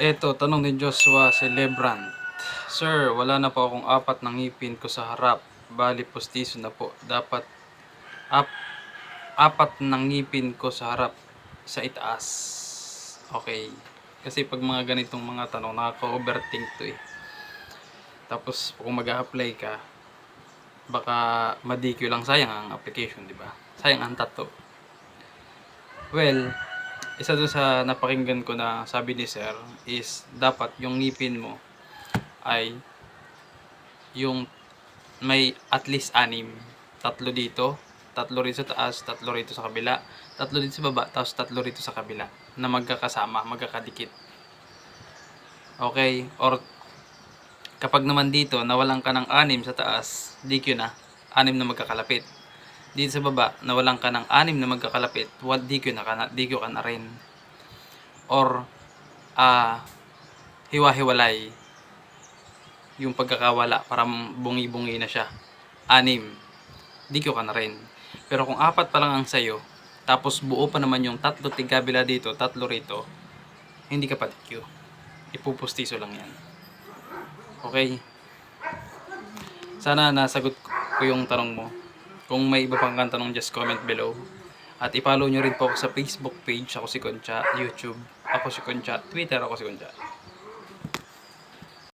Eto, tanong ni Joshua Celebrant. Sir, wala na po akong apat ng ngipin ko sa harap. Bali, postiso na po. Dapat ap, apat ng ngipin ko sa harap sa itaas. Okay. Kasi pag mga ganitong mga tanong, nakaka-overthink to eh. Tapos, kung mag apply ka, baka madikyo lang sayang ang application, di ba? Sayang ang tato. Well, isa doon sa napakinggan ko na sabi ni sir is dapat yung ngipin mo ay yung may at least anim. Tatlo dito, tatlo rito sa taas, tatlo rito sa kabila, tatlo dito sa baba, tapos tatlo rito sa kabila na magkakasama, magkakadikit. Okay? Or kapag naman dito nawalan ka ng anim sa taas, DQ na, anim na magkakalapit dito sa baba, nawalan ka ng anim na magkakalapit, what DQ na ka na, DQ ka na rin. Or, ah, hiwa-hiwalay yung pagkakawala para bungi-bungi na siya. Anim, DQ ka na rin. Pero kung apat pa lang ang sayo, tapos buo pa naman yung tatlo tigabila dito, tatlo rito, hindi ka pa DQ. Ipupustiso lang yan. Okay? Sana nasagot ko yung tanong mo. Kung may iba pang tanong, just comment below. At i-follow nyo rin po ako sa Facebook page, ako si Concha, YouTube, ako si Concha, Twitter, ako si Concha.